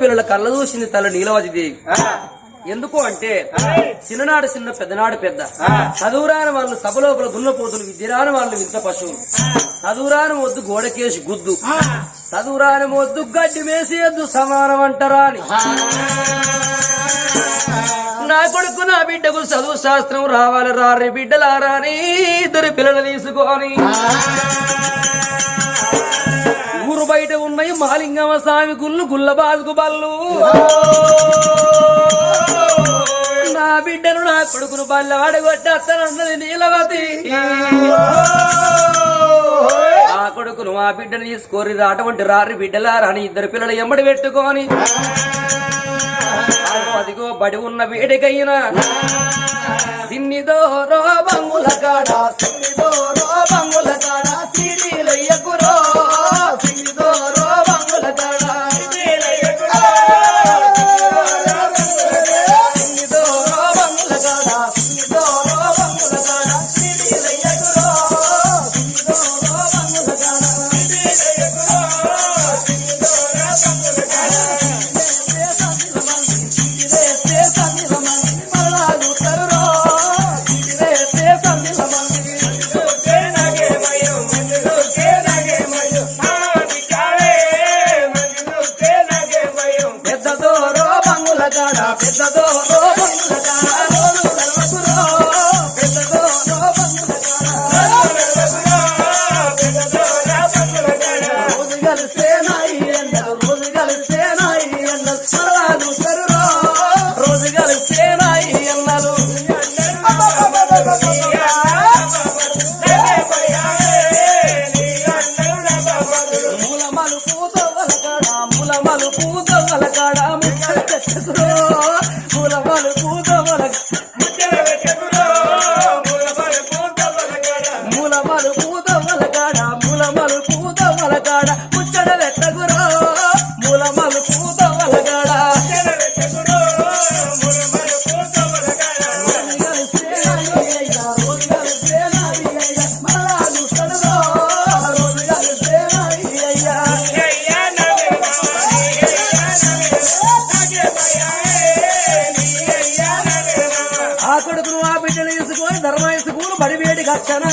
పిల్లల కళ్ళ చూసింది తల నీలవతి దేవి ఎందుకు అంటే చిన్ననాడు చిన్న పెద్దనాడు పెద్ద. చదువురాని వాళ్ళు సభలోపల దున్నపోతులు విద్యరాని వాళ్ళు వింత పశువులు చదువురాని వద్దు గోడకేసి గుద్దు. చదువురాని వద్దు గడ్డి వేసేయద్దు సమానం అంటారా అని. నా కొడుకు నా బిడ్డకు చదువు శాస్త్రం రావాలి రారి బిడ్డలారా అని ఇద్దరు పిల్లలు తీసుకొని. బయట ఉన్నాయి మాలింగమ స్వామి గుళ్ళు గుళ్ళ బాజుకు బల్లు నా బిడ్డను నా కొడుకును బల్ల వాడగొట్టేస్తానన్నది నీలవతి. ఆ కొడుకును ఆ బిడ్డను తీసుకోరి అటువంటి రారి బిడ్డలారా అని ఇద్దరు పిల్లలు ఎమ్మడి పెట్టుకొని. అదిగో బడి ఉన్న వేడికైనా. సిన్నిదో రోబంగుల కాడా సిన్నిదో రోబంగుల కాడా. ధర్మాయసుకును బడి వేడి కచ్చన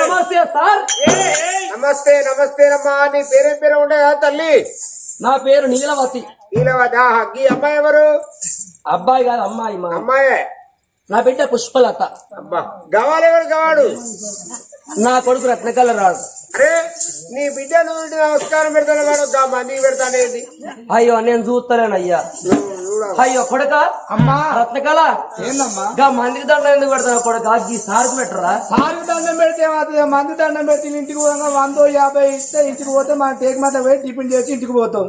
నమస్తే సార్ నమస్తే నమస్తే అమ్మా. నీ పేరేం పేరు ఉండేదా తల్లి నా పేరు నీలవతి. నీలవదా ఈ అమ్మాయి ఎవరు అబ్బాయి కాదు అమ్మాయి మా అమ్మాయే నా బిడ్డ పుష్పలత. అబ్బా గవాలు ఎవరు గవాడు? నా కొడుకు రత్నకల్ల రాడు అరే నీ బిడ్డ నమస్కారం పెడతాను గమ్మా నీ పెడతానేది? అయ్యో నేను చూస్తలేనయ్యా అయ్యో. కొడక? అమ్మా. రత్నకళ? ఏందమ్మా? గా మందికి దండ ఎందుకు పెడతావు? కొడక ఈ సార్కు పెట్టరా? సారు దండం పెడితే ఏమవుతుంది? మంది దండం పెడితే ఇంటికి పోగా వందో యాభై ఇస్తే ఇంటికి పోతే. మన టేక్ మాట పోయి టిఫిన్ చేసి ఇంటికి పోతాం.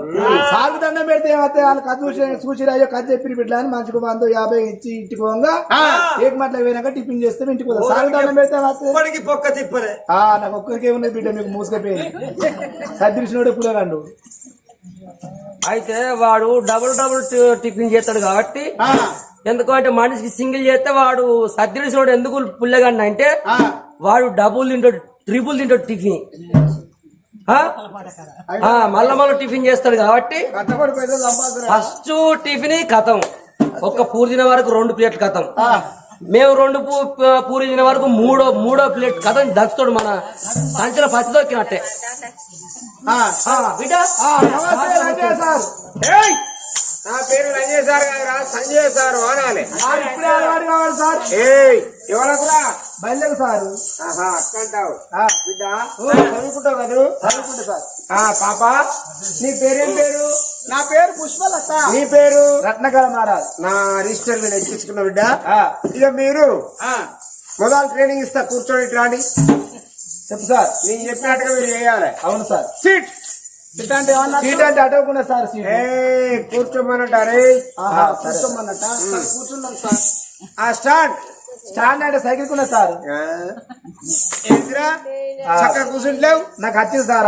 సారు దండం పెడితే ఏమవుతుంది? వాళ్ళు కథ చూసి చూసి అయ్యో కథ చెప్పిన బిడ్డ అని మంచిగా వందో యాభై ఇచ్చి ఇంటికి పోగా టేక్ మాట పోయినాక టిఫిన్ చేస్తే ఇంటికి పోతాం. సారు దండం పెడితే పొక్క తిప్పలే. ఆ, నాకు ఒక్కరికే ఉన్నది బిడ్డ మీకు మూసుకపోయింది సర్దిరిసినోడే పులేగాండు. అయితే వాడు డబుల్ డబుల్ టిఫిన్ చేస్తాడు కాబట్టి ఎందుకంటే మనిషికి సింగిల్ చేస్తే వాడు సర్దిరిసినోడు ఎందుకు పుల్లగండి అంటే వాడు డబుల్ తింటాడు ట్రిపుల్ తింటాడు టిఫిన్? ఆ, మళ్ళా మళ్ళీ టిఫిన్ చేస్తాడు కాబట్టి ఫస్ట్ టిఫిన్ కథం. ఒక్క పూరి తినే వరకు రెండు ప్లేట్లు కథం. మేము రెండు పూ- పూరి తినే వరకు మూడో మూడో ప్లేట్ కథం దచ్చుతాడు మన సంచల పచ్చి దొక్కినట్టే! నా పేరు రంజయ్ సార్ కాదురా సంజయ్ సార్ ఇప్పుడే అలవాటు కావాలి సార్. ఏయ్! ఎవరకురా బయలుదేరు సారు. బిడ్డ చదువుకుంటావు కదూ. చదువుకుంటా సార్. పాప నీ పేరేం పేరు? నా పేరు పుష్పలత. నీ పేరు? రత్నకళ మహారాజ్. నా రిజిస్టర్ మీద ఎక్కించుకున్న బిడ్డ. ఆ, ఇక మీరు ఆ, మొదలు ట్రైనింగ్ ఇస్తా కూర్చోండి రాండి. చెప్పు సార్. నేను చెప్పినట్టుగా మీరు చేయాలి. అవును సార్. సీట్ సీట్ అంటే సీట్ అంటే అటవకుండా సార్ సీట్ కూర్చోమన్నట్టు అరే ఆహా, కూర్చోమన్నట్ట? కూర్చున్నాం సార్. ఆ స్టాండ్ స్టాండర్డ్ సైకిల్ కూడా సార్. చక్కగా కూర్చుంటలేవు నాకు వచ్చింది సార్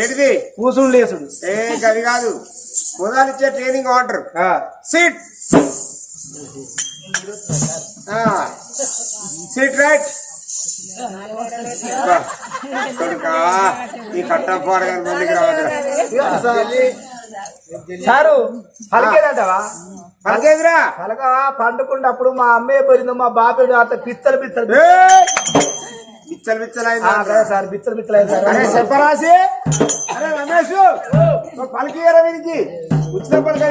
ఏంటిది? కూర్చుని లేసు ఏ గది కాదు. మొదలు ఇచ్చే training order. Seat. Seat right. ఈ కట్టపాడ మందికి రావాలి సారు పలికేదంటవా? పలికేదిరా? పలక పండుకున్నప్పుడు మా అమ్మే పోయింది మా బాబేడు అంత పిచ్చలు పిచ్చలు. పిచ్చలు పిచ్చలైంది? Sir పిచ్చలు పిచ్చలైంది sir. అరే చెప్పరాసి. అరే రమేష్ పలికేయరా వీరికి ఉచిత పలక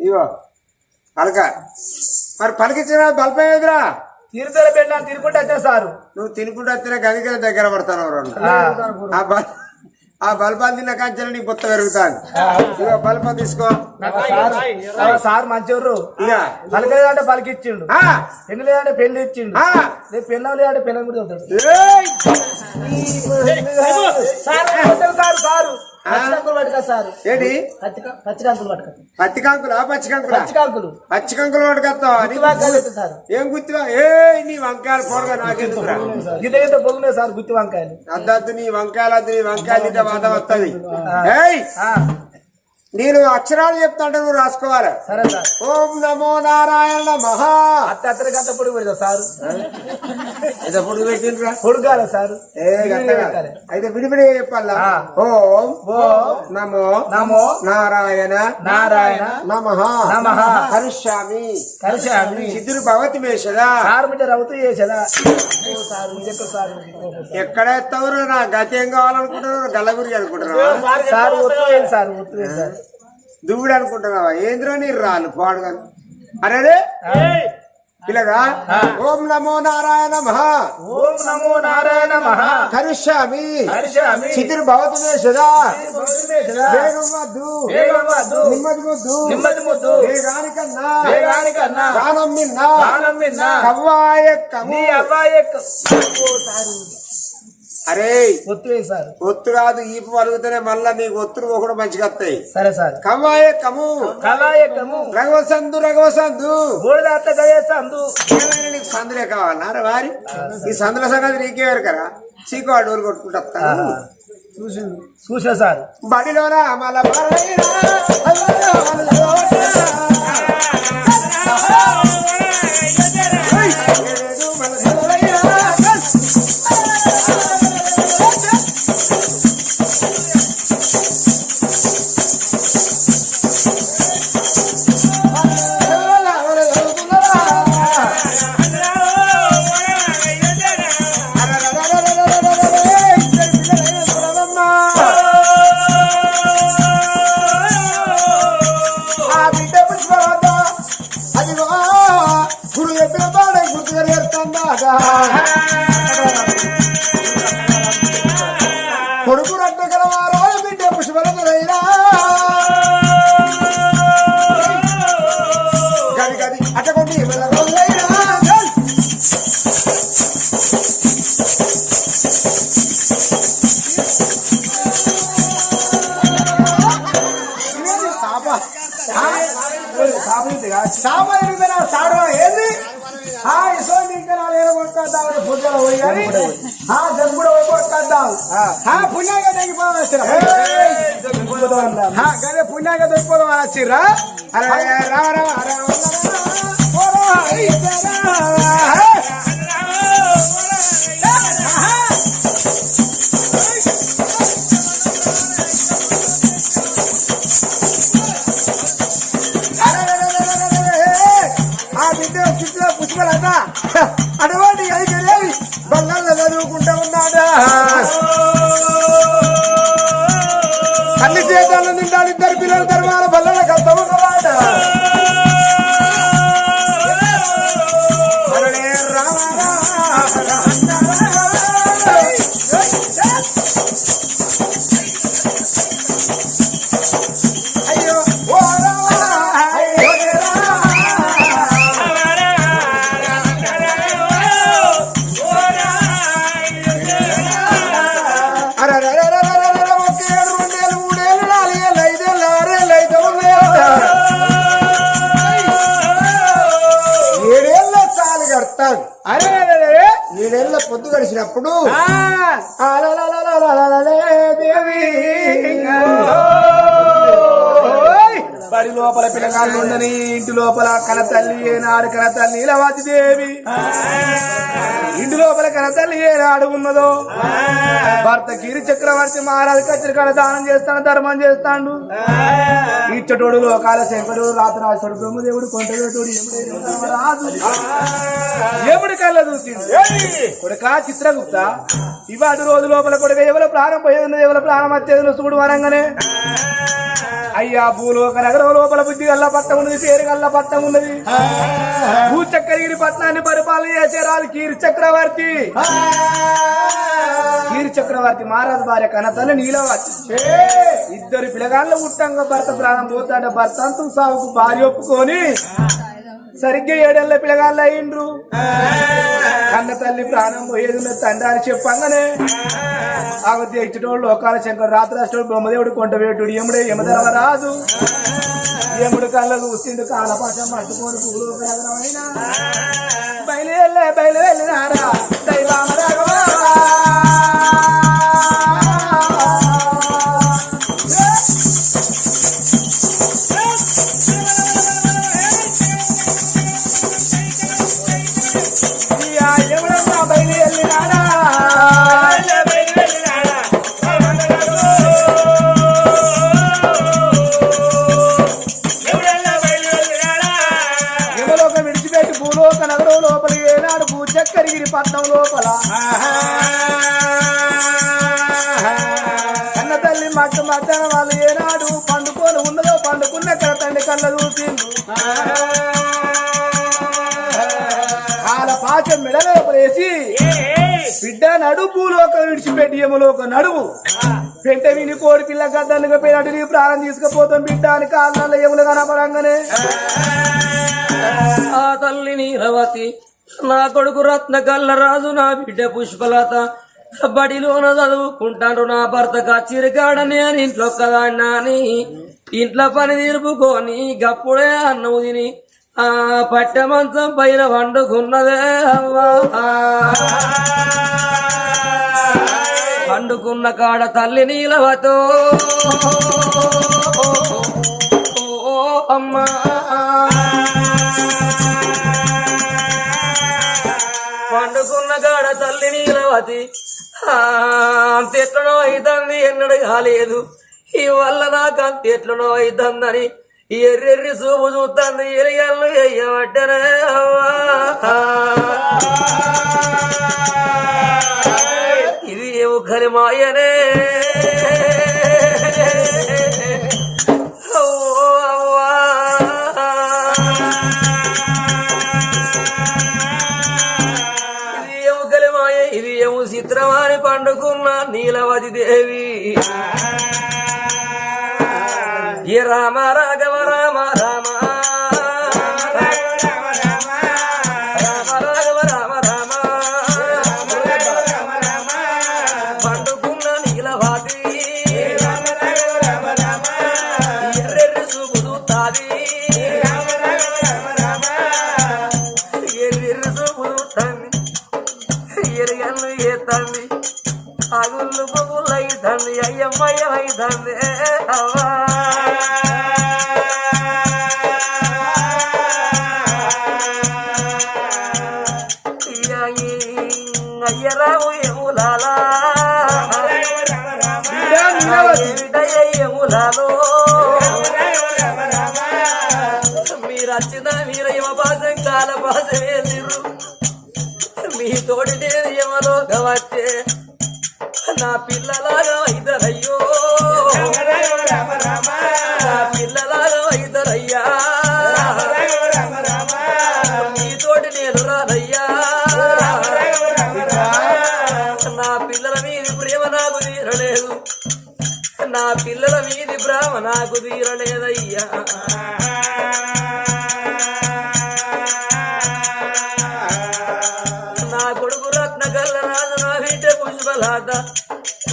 ఇగో పలక. మరి పలికించిన బలపై ఎదురా తిరుగుతారా పెట్టినా తిరుగుకుంటే వచ్చే సారు. నువ్వు తినుకుంటే వచ్చినా గది దగ్గర పడతాను రెండు ఆ బల్బా తిన్న కంచెలు నీకు కొత్త పెరుగుతాను ఇక బల్బా తీసుకో. సార్ మంచిర్రు. ఇక. పలికలేదంటే పలికిచ్చిండు. పెళ్ళి లేదంటే పెళ్ళి ఇచ్చిండు. రేపు పెళ్ళం లేదంటే పెళ్ళని కూడా చదువుతాడు సార్ సారు. ఏంటి? పచ్చికాంకులా పచ్చికాంకులా పచ్చికాంకులు? పచ్చికాంకులు. పట్టుకొస్తావు? ఏం గుత్తి ఏ నీ వంకాయలు పోరుగా నాకెందుకురా? గిద్ద పొగులే సార్ గుత్తి వంకాయలు. అద్దద్దు నీ వంకాయలు నీ వంకాయలు వాదం వస్తుంది నేను అక్షరాలు చెప్తాంటే నువ్వు రాసుకోవాలి? సరే సార్. ఓం నమో నారాయణ మహా. అత్త అత్తడికి గంట పొడుగు పెడతా సార్. ఎంత పొడుగు పెట్టిండ్రా? పొడుగాల సార్. అయితే విడిపిడి చెప్పాల? ఓం ఓ. నమో నమో నారాయణ నారాయణ నమహా నమః. కరిష్యామి. కరిష్యామి. సిద్ధులు భవతి మేషదా సార్ అవుతూ చేసదా? ఎక్కడ ఎత్తవరు నా? గతి ఏం కావాలనుకుంటున్నారు? గల్లగురి అనుకుంటున్నారు సార్ సార్ సార్. దువ్వుడు అనుకుంటున్నావా ఏంద్రో నీ రాళ్ళు పాడు అరే పిల్లగా ఓం నమో నారాయణ ఓం నమో నారాయణ కరిష్యామి చితిర్ భవతు సదా. నిమ్మది ముద్దు నిమ్మది ముద్దు అరే సార్. ఒత్తు కాదు ఈపు మరుగుతూనే మళ్ళా నీకు ఒత్తులు ఒకడు మంచిగా వస్తాయి. సరే సార్. కమాయే కము కమాయే కము రఘవసందు రఘవసందు నీకు సందులే కావాలన్నారా వారి ఈ సందుల సంగతి నీకే కదా. చీకు అడవులు కొట్టుకుంటా చూసి చూసా సార్. బడిలోనా? మళ్ళా. గదే పుణ్యంగా దొరికిపోదాం అని వచ్చిర్రా అరే రామ రామ రామ పిల్లగాళ్ళు ఉండని ఇంటి లోపల కన తల్లి ఏనాడు కన తల్లి నీలవతి దేవి ఇంటి లోపల కన తల్లి ఏనాడు ఉన్నదో? భర్త గిరి చక్రవర్తి మహారాజు కచ్చరికాడ దానం చేస్తాను ధర్మం చేస్తాడు. ఇచ్చటోడు లోకాల శంకరుడు రాతరాజుడు బ్రహ్మదేవుడు కొంటదేవుడు ఎముడు రాజు. ఎముడి కళ్ళ చూసింది కొడుక చిత్రగుప్త ఇవాటి రోజు లోపల కొడుక ఎవరు ప్రాణం పోయేది ఎవరు ప్రాణం వచ్చేది? చూడు వరంగానే. అయ్యా భూలోక నగరం లోపల బుద్ధి గల్ల పట్టం ఉన్నది పేరు గల్ల పట్టం ఉన్నది. భూచక్రగిరి పట్టణాన్ని పరిపాలన చేసే రాజు కీరి చక్రవర్తి. కీరి చక్రవర్తి మహారాజు భార్య కనతల్లి నీలవతి. ఇద్దరు పిల్లగాళ్ళ ఉట్టంగా భర్త ప్రాణం పోతాడ భర్త అంతం సాగుకు భార్య ఒప్పుకొని సరిగ్గా ఏడేళ్ళ పిల్లగాళ్ళు అయిండ్రు కన్న తల్లి ప్రాణం పోయేది ఉన్న తండ్రి అని చెప్పంగానే ఆగతి ఇచ్చటోడు లోకాల శంకర్ రాత్రాష్ట్రుడు బ్రహ్మదేవుడు కొంటవేటుడు యముడే యమధర్మరాజు. ఎముడు కళ్ళ చూసిండు కాలపాశం పట్టుకొని పూలు నగరమైన వెళ్ళే బయలు నడుపు లోక విడిచిపెట్టి యమలోక నడువు. పెంట విని కోడి పిల్ల గద్దలుగా పోయినట్టు నీ ప్రాణం తీసుకుపోతాం బిడ్డ అని కాళ్ళ యములు కనపడంగానే. ఆ తల్లి నీరవతి నా కొడుకు రత్న రాజు నా బిడ్డ పుష్పలత. బడిలోన చదువుకుంటాను నా భర్త కచ్చిరికాడని అని ఇంట్లో కదా అని ఇంట్లో పని తీర్పుకొని గప్పుడే అన్నవు తిని ఆ పట్టె మంచం పైన వండుకున్నదే అవ్వా. పండుకున్న కాడ తల్లి నీలవతో. ఓ అమ్మా. పండుకున్న కాడ తల్లి నీలవతి. ఆ, అంత ఎట్లనో అవుతుంది ఎన్నడు కాలేదు. ఈ వల్ల నాకు అంత ఎట్లనో అవుతుందని ఎర్రెర్రి చూపు చూస్తాను ఎలిగల్లు ఎయ్యబట్టనే ఇది ఏమో మాయనే. ఇది ఇది ఏమో చిత్రమాని పండుకున్న నీలవతి దేవి. ఏ రామ రాఘవ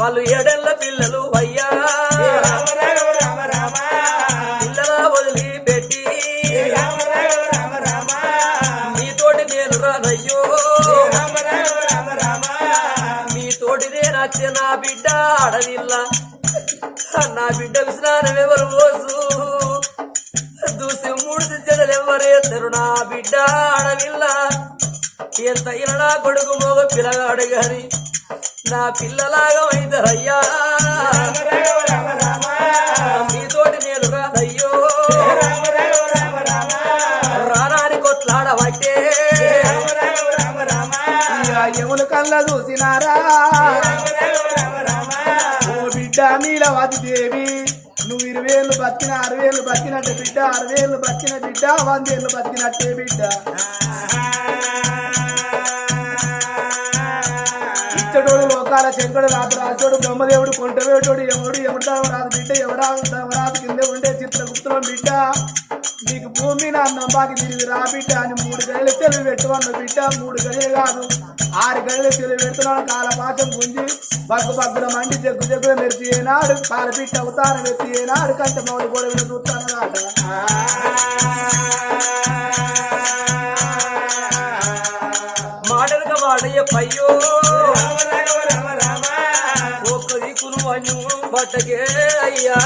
వాళ్ళు ఏడెళ్ళ పిల్లలు అయ్యా. పిల్లల వదిలి పెట్టి నీతోటి నేను రానయ్యో. అయితే నా బిడ్డ ఆడవిల్ల నా బిడ్డ విశ్రానం ఎవరు పోసు? దూసి మూడు జడలు ఎవరేద్దరు నా బిడ్డ ఆడవిల్ల ఎంత నా కొడుకు మోగ పిల్లగాడు గాని. నా పిల్లలాగా అయితరయ్యా మీతోటి నేను రాదయ్యో. రానాని కొట్లాడబట్టే యములు కళ్ళ చూసినారా? ఓ బిడ్డ నీలవతి దేవి నువ్వు ఇరవేళ్ళు బతికిన అరవేళ్ళు బతికినట్టే బిడ్డ అరవేళ్ళు బతికిన బిడ్డ వందేళ్ళు బతికినట్టే బిడ్డ. ఇచ్చటోడు లోకాల శంకరుడు రాదు రాజోడు బ్రహ్మదేవుడు కొంటవేటోడు ఎవడు ఎవడావు రాదు బిడ్డ ఎవడా రాదు కింద ఉండే చిత్రగుప్తులం బిడ్డ. నీకు భూమి నా నమ్మాకి తిరిగి రా బిడ్డ అని మూడు గడిలు తెలివి పెట్టువన్న బిడ్డ మూడు గడిలు కాదు ఆరు గడిలు తెలివి పెడుతున్నాను కాల పాఠం గుంజి బగ్గు బగ్గున మండి జగ్గు జగ్గుల మెరిచి ఏనాడు కాల బిడ్డ అవతారం ఎత్తి ఏనాడు కంట మౌడి గొడవలు చూస్తాను కాట మాటలుగా వాడయ్య పయ్యో. దిక్కును పట్టకే అయ్యా.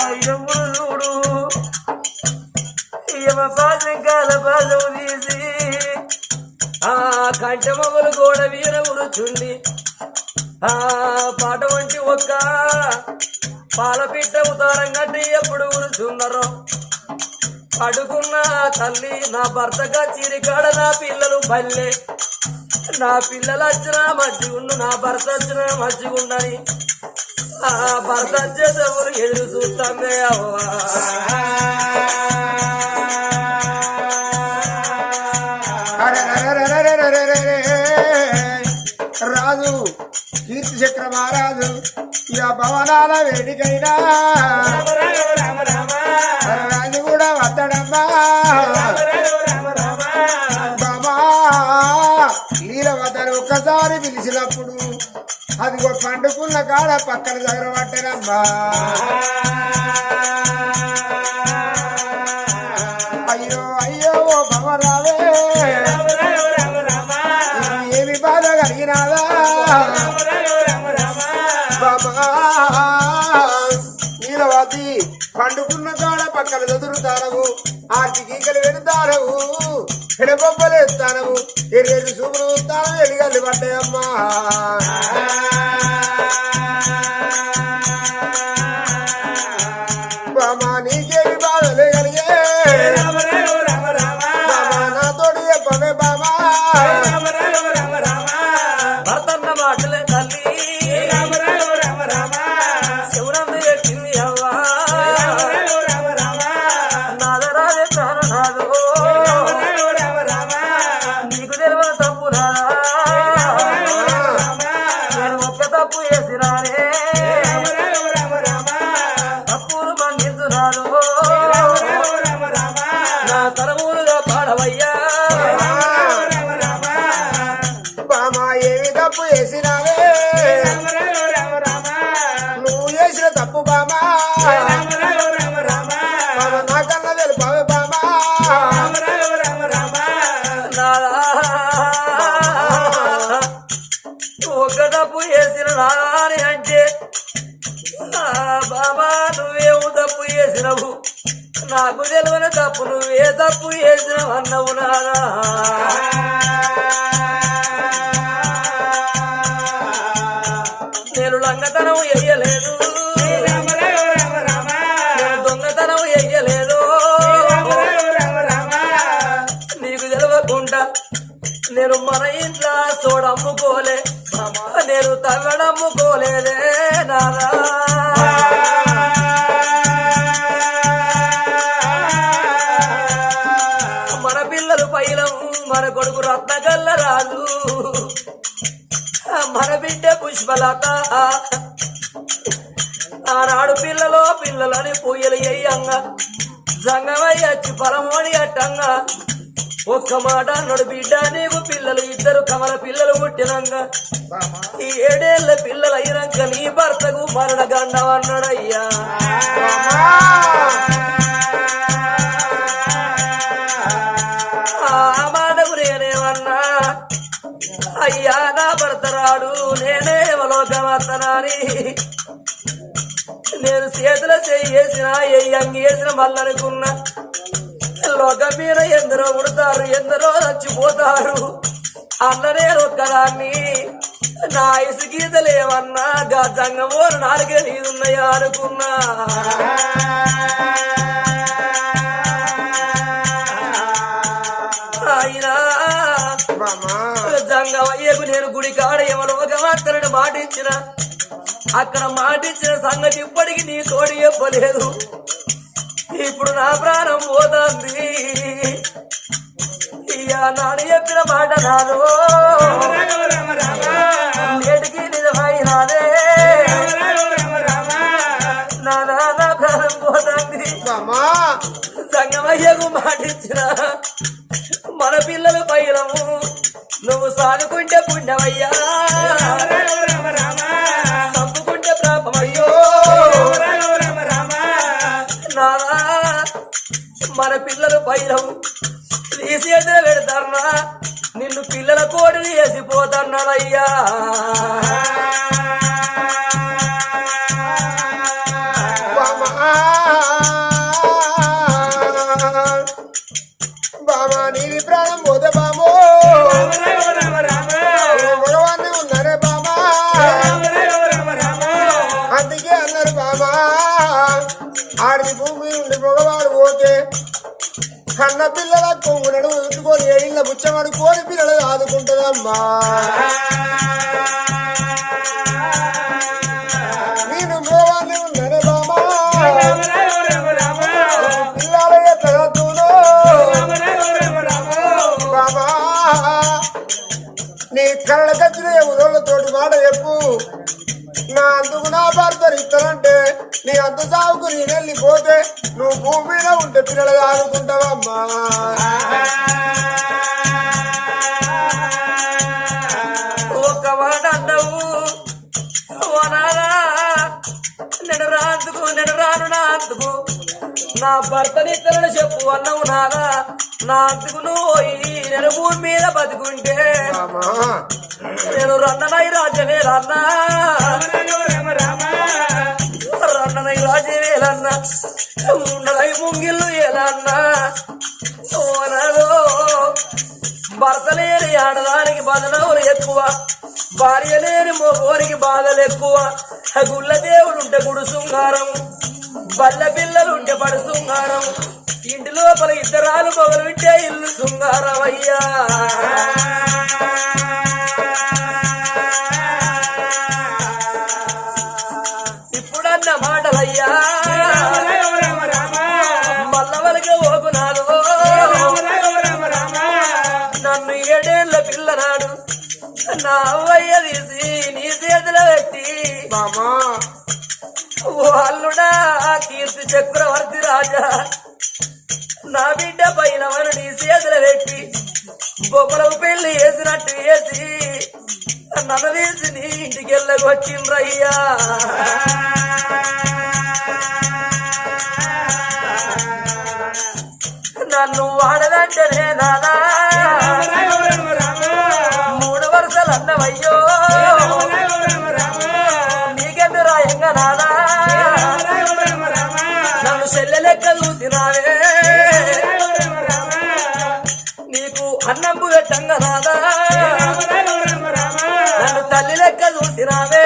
అయ్యమ్ముడు చూడు యమ పాదకాల పాదం తీసి ఆ కంట గోడ వీర ఉరుచుండి ఆ పాట వంటి ఒక్క పాలపిట్ట ఉతారం కట్టి ఎప్పుడు ఉరుచున్నారో అడుగున్న తల్లి నా భర్తగా చిరికాడ నా పిల్లలు బల్లె నా పిల్లలు వచ్చినా మంచిగుండు నా భర్త వచ్చినా మంచిగుండని ఆ భర్త వచ్చేటప్పుడు ఎదురు చూస్తామే అవ్వా. రాజు కీర్తి చక్ర మహారాజు ఇక భవనాల వేడికైనా వద్దడమ్మా బామా లీలవతను ఒక్కసారి పిలిచినప్పుడు అదిగో పండుకున్న కాడ పక్కన దగ్గర పట్టనమ్మా అయ్యో అయ్యో ఓ భవరావ. ఆర్తి గీకలు పెడతానవు ఎడబొబ్బలు ఎత్తానవు ఎర్రెడు సూపులు తాను ఎలిగల్లి పడ్డాయమ్మా. తప్పు నువ్వే తప్పు చేసినవు అన్నవు నాదా నేను లంగతనం ఎయ్యలేదు. నేను దొంగతనం ఎయ్యలేదు. నీకు తెలవకుండా నేను మన ఇంట్లో చూడమ్ముకోలే నేను తవ్వడమ్ముకోలేదే నాదా రత్నగల్ల రాజు మన బిడ్డ పుష్పలత. ఆనాడు పిల్లలో పిల్లలని పూయలు ఎయ్యంగా. జంగమయ్యచ్చి పరమోని అట్టంగా. ఒక్క మాట అన్నాడు బిడ్డ నీకు పిల్లలు ఇద్దరు కమల పిల్లలు పుట్టినంగా. ఈ ఏడేళ్ళ పిల్లలు అయినాక నీ భర్తకు మరణ గండం అన్నాడయ్యా. వద్దనాని నేను చేతుల చేసిన ఏ అంగి వేసిన మళ్ళనుకున్నా లోకం మీద ఎందరో ఉడతారు ఎందరో చచ్చిపోతారు. అన్న నేను ఒక్కదాన్ని. నా ఇసు గీతలేమన్నా గజంగమో నాలుగే నీదున్నాయా అనుకున్నా. అయినా జంగమయ్యకు నేను గుడి కాడ యమలోకమాత్తనని మాట ఇచ్చిన అక్కడ మాట ఇచ్చిన సంగతి ఇప్పటికి నీ తోడు చెప్పలేదు. ఇప్పుడు నా ప్రాణం పోతుంది. ఇయ్యా నాడు చెప్పిన మాట నాలో. నేటికి నిజమైనాదే. నా నాన్న ప్రాణం పోతుంది. సంగమయ్యకు మాటిచ్చిన మన పిల్లలు పైలము. నువ్వు సాదుకుంటే పుణ్యమయ్యా. చంపుకుంటే ప్రాపమయ్యో నానా మన పిల్లలు పైలము తీసేదే పెడతారా నిన్ను పిల్లల కోడి వేసిపోతున్నాడయ్యా బామా. నీది ప్రాణం పోతే కన్న పిల్లల కొంగునడు ఉంచుకొని ఏళ్ళ బుచ్చవాడు కోడి పిల్లలు ఆదుకుంటుందమ్మా. అంత సాగుకు నేను వెళ్ళిపోతే నువ్వు భూమి మీద ఉంటే పిల్లలు ఆడుకుంటావమ్మా. ఒక్క మాట అన్నావు. ఓ నానా నేను రాందుకు నేను రాను నా అందుకు నా భర్తని ఇతరులు చెప్పు అన్నావు నానా నా అందుకు నువ్వు నేను భూమి మీద బతుకుంటే నేను రన్ననై రాజ్యమే రన్నా. రన్ననై రాజ్యమే ఉండలై ముంగిళ్ళు ఎలన్నా ఓనదో భర్త లేని ఆడదానికి బదనవులు ఎక్కువ భార్య లేని మగోనికి బాధలు ఎక్కువ. గుళ్ళ దేవుడు ఉంటే గుడు శృంగారం బల్ల పిల్లలు ఉంటే పడు శృంగారం. ఇంటి లోపల ఇద్దరాలు మొగలు ఉంటే ఇల్లు శృంగారం అయ్యా. బామా ఓ అల్లుడా కీర్తి చక్రవర్తి రాజా. నా బిడ్డ పైన వరుడి చేతులు పెట్టి బొమ్మలకు పెళ్ళి వేసినట్టు వేసి నన్ను వేసి నీ ఇంటికి వెళ్ళగొచ్చిండ్రయ్యా నన్ను వాడదంటేనే నానా. మూడు వరుసలు అన్నవయ్యో నీకెందు నన్ను చెల్లె లెక్క చూసినావే. నీకు అన్నం పెట్టంగా రాదా నన్ను తల్లి లెక్క చూసినావే.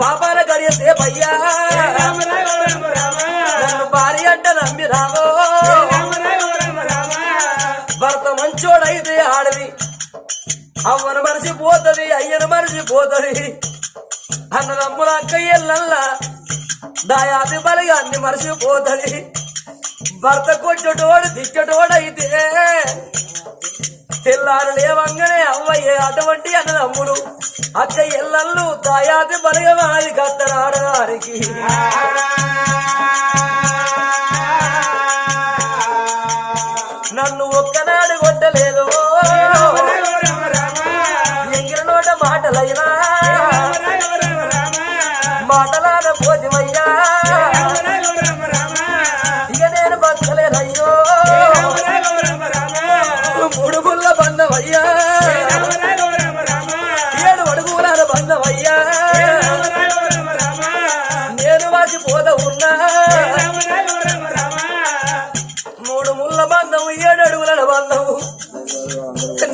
పాపాల గడియసేపయ్యా నన్ను భార్య అంటే నమ్మిరావో భర్త మంచోడైతే ఆడది. అవ్వను మరిచిపోతుంది అయ్యను మరిచిపోతుంది. అన్నదమ్ముల అక్కయ్యల్లల్లా దాయాది బలగాన్ని అన్ని భర్త కొట్టటోడు తిట్టటోడైతే తెల్లారు లేవంగానే అవ్వయ్యే అటువంటి అన్నదమ్ములు అక్క ఎల్లల్లు దాయాది బలగమాది వారి కత్తనాడడానికి నన్ను ఒక్కనాడు కొట్టలేదు ఎంగిన నోట మాటలైనా బాటలాడ భోజమయ్యా. ఇక నేను బతకలేదయ్యో. మూడు గుళ్ళ బంధమయ్యా. ఏడు అడుగులాల బంధమయ్యా. నేను వాటి పోద ఉన్నా. మూడు ముళ్ళ బంధము ఏడు అడుగుల బంధము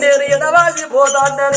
నేను ఎడవాసి పోతానే